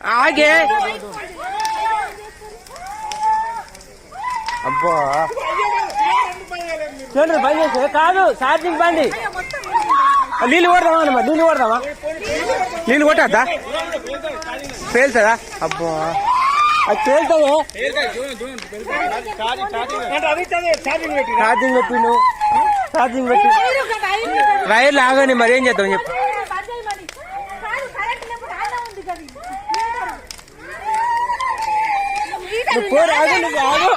ఆగే అబ్బా చూడండి బంద్ చేస్తే కాదు ఛార్జింగ్ బండి నీళ్ళు కొడదామా అన్నమా నీళ్ళు కొడదామా నీళ్ళు కొట్టద్దా పేలుతుందా అబ్బా అది పేలుతుంది ఛార్జింగ్ పెట్టిండు ఛార్జింగ్ పెట్టి వైర్లు ఆగని మరి ఏం చేద్దాం చెప్పు నువ్వు పోరు, ఆగు నువ్వు ఆగు.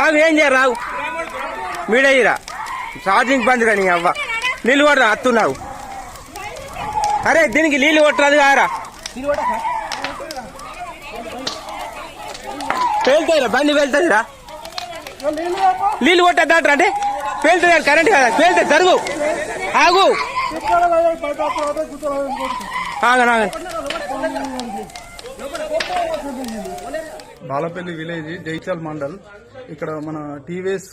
ఆగు ఏం చేయరు రావు? మీడయ్యిరా ఛార్జింగ్ బంద్ కానీ అవ్వ. నీళ్ళు కొడదా అత్తున్నావు. అరే దీనికి నీళ్ళు కొట్టరాదు కారా పేలుతాయిరా బండి వెళ్తుందిరా నీళ్ళు కొట్టద్దాట్రా అంటే? పేలుతుంది కరెంట్ కదా? పేలుతుంది జరుగు. ఆగు. ఆగను ఆగను బాలపల్లి విలేజ్ జైచల్ మండల్. ఇక్కడ మన టీవీఎస్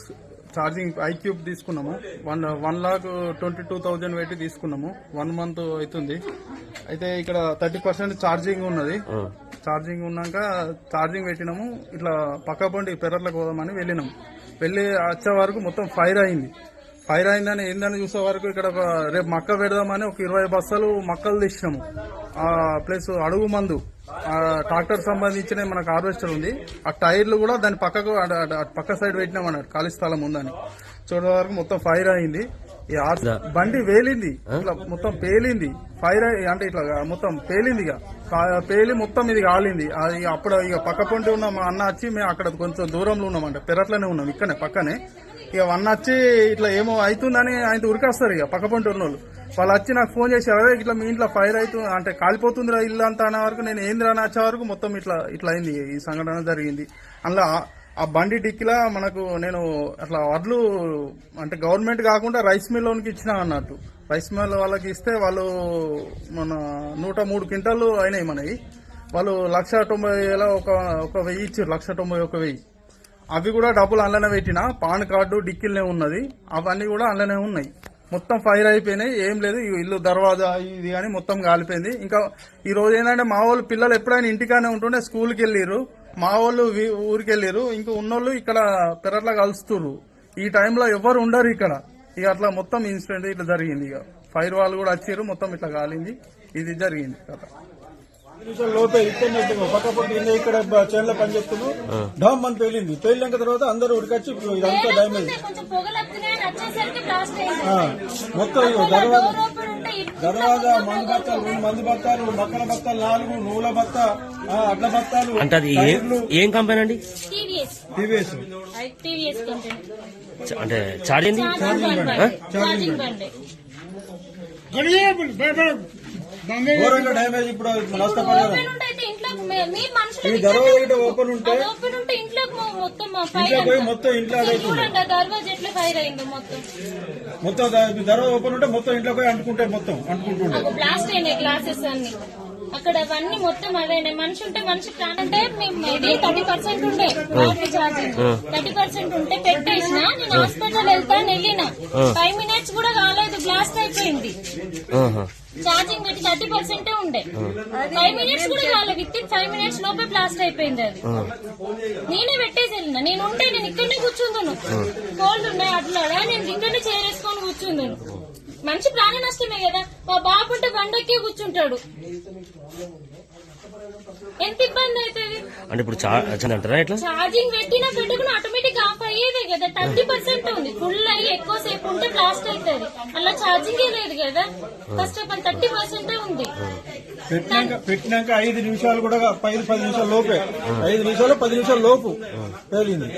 ఛార్జింగ్ ఐక్యూబ్ తీసుకున్నాము. One one lakh twenty two thousand పెట్టి తీసుకున్నాము. వన్ మంత్ అవుతుంది. అయితే ఇక్కడ థర్టీ పర్సెంట్ ఛార్జింగ్ ఉన్నది. ఛార్జింగ్ ఉన్నాక ఛార్జింగ్ పెట్టినాము. ఇట్లా పక్క పండి పెరట్లకు పోదామని వెళ్ళినాము వెళ్ళి వచ్చే వరకు మొత్తం ఫైర్ అయింది. ఫైర్ అయిందని ఏందని చూసే వరకు ఇక్కడ రేపు మక్క పెడదామని ఒక ఇరవై బస్తాలు మక్కలు తెచ్చినాము ఆ ప్లస్ అడుగు మందు. ఆ ట్రాక్టర్ సంబంధించిన మనకు హార్వెస్టర్ ఉంది. ఆ టైర్లు కూడా దాని పక్కకు పక్క సైడ్ పెట్టినాం అన్నట్టు ఖాళీ స్థలం ఉందని. చూడే వరకు మొత్తం ఫైర్ అయింది. ఈ బండి వేలింది ఇట్లా మొత్తం పేలింది. ఫైర్ అంటే ఇట్లా మొత్తం పేలింది ఇక. పేలి మొత్తం ఇది కాలింది. అది అప్పుడు ఇక పక్క పొంటి ఉన్న మా అన్న వచ్చి మేము అక్కడ కొంచెం దూరంలో ఉన్నామంట. పెరట్లోనే ఉన్నాం ఇక్కడనే పక్కనే. ఇక వన్ వచ్చి ఇట్లా ఏమో అవుతుందని ఆయన ఉరికొస్తారు ఇక పక్క పంట వాళ్ళు. వాళ్ళు వచ్చి నాకు ఫోన్ చేసి అదే ఇట్లా మీ ఇంట్లో ఫైర్ అవుతుంది అంటే కాలిపోతుందిరా ఇల్లు అంతా అనే వరకు నేను ఏందిరా అని వచ్చే వరకు మొత్తం ఇట్లా ఇట్లా అయింది ఈ సంఘటన జరిగింది. అందులో ఆ- ఆ బండి డిక్కిలా మనకు నేను అట్లా వడ్లు అంటే గవర్నమెంట్ కాకుండా రైస్ మిల్ లోనికి ఇచ్చిన అన్నట్టు. రైస్ మిల్ వాళ్ళకి ఇస్తే వాళ్ళు మన నూట మూడు క్వింటాలు అయినాయి మనవి. వాళ్ళు లక్ష తొంభై వేల ఒక ఒక వెయ్యి ఇచ్చారు లక్ష తొంభై ఒక వెయ్యి. అవి కూడా డబ్బులు అందులోనే పెట్టిన పాన్ కార్డు డిక్కిల్నే ఉన్నది. అవన్నీ కూడా అందులోనే ఉన్నాయి. మొత్తం ఫైర్ అయిపోయినాయి ఏం లేదు. ఇల్లు దర్వాజా ఇది కానీ మొత్తం కాలిపోయింది. ఇంకా ఈ రోజు ఏంటంటే మా వాళ్ళు పిల్లలు ఎప్పుడైనా ఇంటికానే ఉంటుండే స్కూల్కి వెళ్ళిర్రు. మా వాళ్ళు ఊరికి వెళ్ళిరు ఇంకా ఉన్నోళ్ళు ఇక్కడ పెరట్లా కలుస్తుర్రు. ఈ టైంలో ఎవరు ఉండరు ఇక్కడ. ఇక అట్లా మొత్తం ఇన్సిడెంట్ ఇట్లా జరిగింది ఇక. ఫైర్ వాళ్ళు కూడా వచ్చారు మొత్తం ఇట్లా కాలింది. ఇది జరిగింది కదా నిమిషాలు లోపే ఇక్కడ పక్క పక్క ఇక్కడ చేనులో పని చేస్తున్నాం డామ్ అని పేలింది పేలినాక తర్వాత అందరూ ఉడికొచ్చి ఇదంతా డ్యామేజ్ అయింది. మొత్తం దర్వాజా దర్వాజా మందు బత్తాలు రెండు మందు బత్తాలు మక్కల బత్తాలు నాలుగు నూల బత్త ఆ, అడ్ల బత్తాలు అంటే అది ఏం కంపెనీ అండి? టీవీఎస్. అంటే చార్జింగ్ బండి. ఘోరంగా డ్యామేజ్ ఇప్పుడు మనుషులు ఈ దర్వాజా ఇటు ఓపెన్ ఉంటే అది ఓపెన్ ఉంటే ఇంట్లో పోయి మొత్తం ఇంట్లో అదవుతుంది చూడండి ఆ దర్వాజా ఎట్లా ఫైర్ అయిందో మొత్తం. దర్వాజా ఓపెన్ ఉంటే మొత్తం ఇంట్లో పోయి అంటుకుంటే మొత్తం అంటుకుంటుండే ఒక బ్లాస్ట్ అయినాయి గ్లాసెస్ అన్ని. అక్కడ అవన్నీ మొత్తం అవైనాయి మనిషి ఉంటే మనిషి ప్రాణం అంటే ఇది థర్టీ పర్సెంట్ ఉండే ఛార్జింగ్ థర్టీ పర్సెంట్ ఉంటే పెట్టేసిన నేను హాస్పిటల్ వెళ్తాను వెళ్ళిన. ఫైవ్ మినిట్స్ కూడా కాలేదు బ్లాస్ట్ అయిపోయింది. ఛార్జింగ్ పెట్టి థర్టీ పర్సెంట్ ఉండే. ఫైవ్ మినిట్స్ కూడా కాలేదు విత్ ఇన్ ఫైవ్ మినిట్స్ లోపే బ్లాస్ట్ అయిపోయింది అది. నేనే పెట్టేసి వెళ్ళిన. నేను ఉంటే నేను ఇక్కడనే కూర్చుందును. కోల్డ్ ఉన్నాయి అట్లా. నేను ఇక్కడనే చేరేసుకొని కూర్చుందును. మంచి ప్రాణ నష్టమే కదా. మా బాబు ఉంటే బండెక్కి కూర్చుంటాడు. ఎంత ఇబ్బంది అవుతుంది? అంటే ఇప్పుడు అంటారా ఇట్లా ఛార్జింగ్ పెట్టినా పెట్టుకుని ఆటోమేటిక్ ఆఫ్ అయ్యేదే కదా థర్టీ పర్సెంట్ ఉంది. ఫుల్ అయ్యి ఎక్కువ సేపు ఉంటే బ్లాస్ట్ అవుతుంది. అలా ఛార్జింగ్ లేదు కదా. First of all thirty percent ఉంది. పెట్టినాక పెట్టినాక ఐదు నిమిషాలు కూడా పది పది నిమిషాల లోపే. ఐదు నిమిషాలు పది నిమిషాల లోపు. పేలింది.